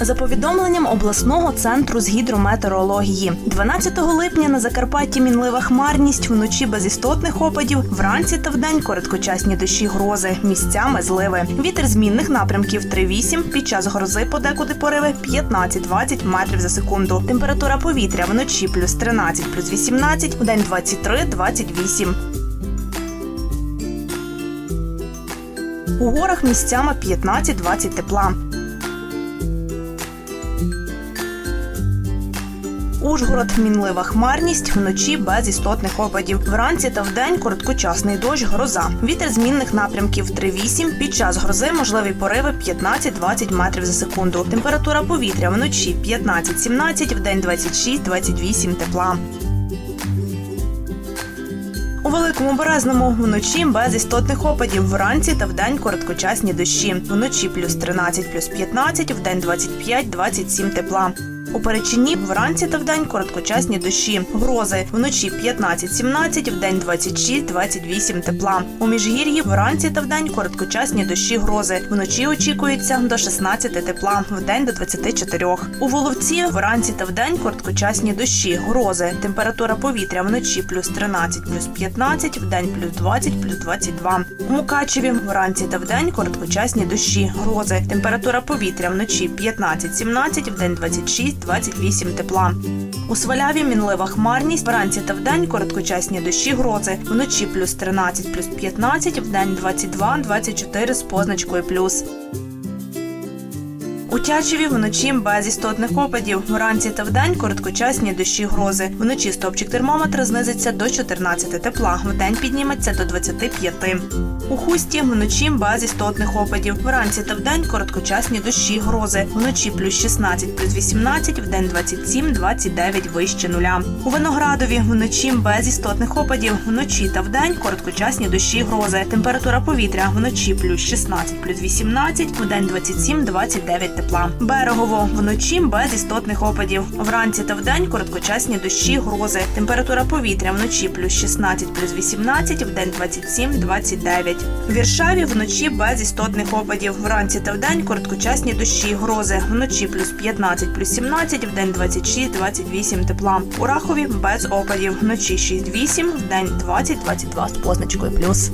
За повідомленням обласного центру з гідрометеорології, 12 липня на Закарпатті мінлива хмарність, вночі без істотних опадів, вранці та вдень короткочасні дощі грози, місцями зливи. Вітер змінних напрямків 3-8, під час грози подекуди пориви 15-20 метрів за секунду. Температура повітря вночі плюс 13, плюс 18, вдень 23-28. У горах місцями 15-20 тепла. Ужгород мінлива хмарність, вночі без істотних опадів. Вранці та вдень короткочасний дощ, гроза. Вітер змінних напрямків 3-8. Під час грози можливі пориви 15-20 метрів за секунду. Температура повітря вночі 15-17, вдень 26-28 тепла. У великому березному вночі без істотних опадів. Вранці та вдень короткочасні дощі. Вночі плюс 13, плюс 15, вдень 25-27 тепла. У Перечині вранці та вдень короткочасні дощі. Грози вночі 15-17, вдень 26-28 тепла. У міжгір'ї вранці та вдень короткочасні дощі грози. Вночі очікується до 16 тепла, вдень до 24. У Воловці вранці та вдень короткочасні дощі, грози. Температура повітря вночі плюс 13, плюс 15, вдень плюс 20, плюс 22. У Мукачеві вранці та вдень короткочасні дощі, грози. Температура повітря вночі 15-17, вдень 26, 28 тепла. У Сваляві мінлива хмарність, вранці та вдень короткочасні дощі грози. Вночі плюс 13, плюс 15, вдень 22, 24 з позначкою плюс. У Тячеві вночі без істотних опадів. Вранці та вдень короткочасні дощі грози. Вночі стопчик термометра знизиться до 14 тепла. Вдень підніметься до 25. У хусті вночі без істотних опадів. Вранці та вдень короткочасні дощі грози. Вночі плюс 16, плюс 18, вдень 27, 29 вище нуля. У Виноградові вночі без істотних опадів. Вночі та вдень короткочасні дощі грози. Температура повітря вночі плюс 16, плюс 18, вдень 27, 29 тепла. Берегово вночі без істотних опадів. Вранці та вдень короткочасні дощі грози. Температура повітря вночі плюс 16, плюс 18, вдень 27, 29. В Віршаві вночі без істотних опадів. Вранці та вдень короткочасні дощі грози. Вночі плюс 15, плюс 17, вдень 26, 28 тепла. У Рахові без опадів. Вночі 6-8, вдень 20-22 з позначкою плюс.